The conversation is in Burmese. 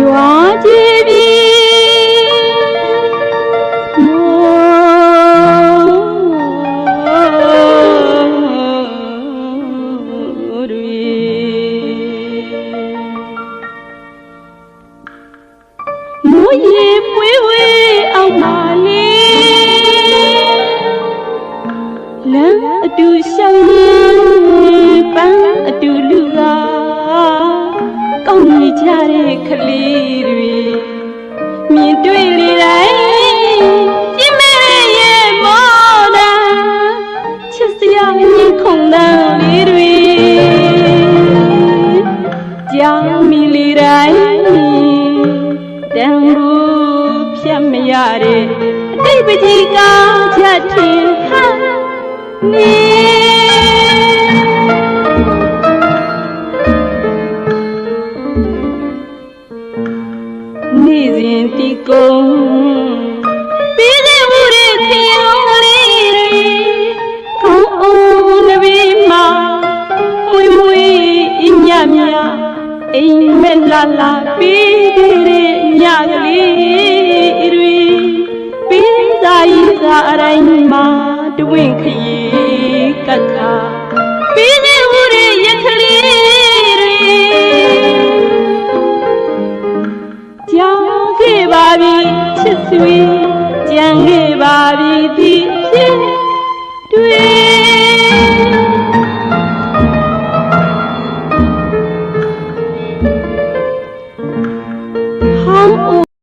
ရွာကြည်ပြီးမိုးတွေမိုးရေပွေးဝေးအောင်ပါလေလမ်းအတူရှောင်ရင် ကောင်းနေကြတဲ့ကလေးတွေမြင်တွေ့လေတိုင်းပြင်းမဲ့ရဲ့မောတာချစ်စရာရင်ခုန်တန်းလေးတွေကြောင်မီလေတိုင်းတန်ဘူးဖြတ်မရတဲ့အတိတ်ပကြီးကချက်ထင်ဟာနေ စဉ်တီကုံပြီးတဲ့ဝရခေရောလေးတွေခေါင်းအောင်နဘီမှာမွေမွေအညမြအိမ်မက်လာလာပြီးတဲ့ညကလေးတွေပြီးသာဤသာအတိုင်းမှာတဝင့်ခရီး ပါပြီချစ်ဆွေကြံခဲ့ပါပြီဒီဖြစ်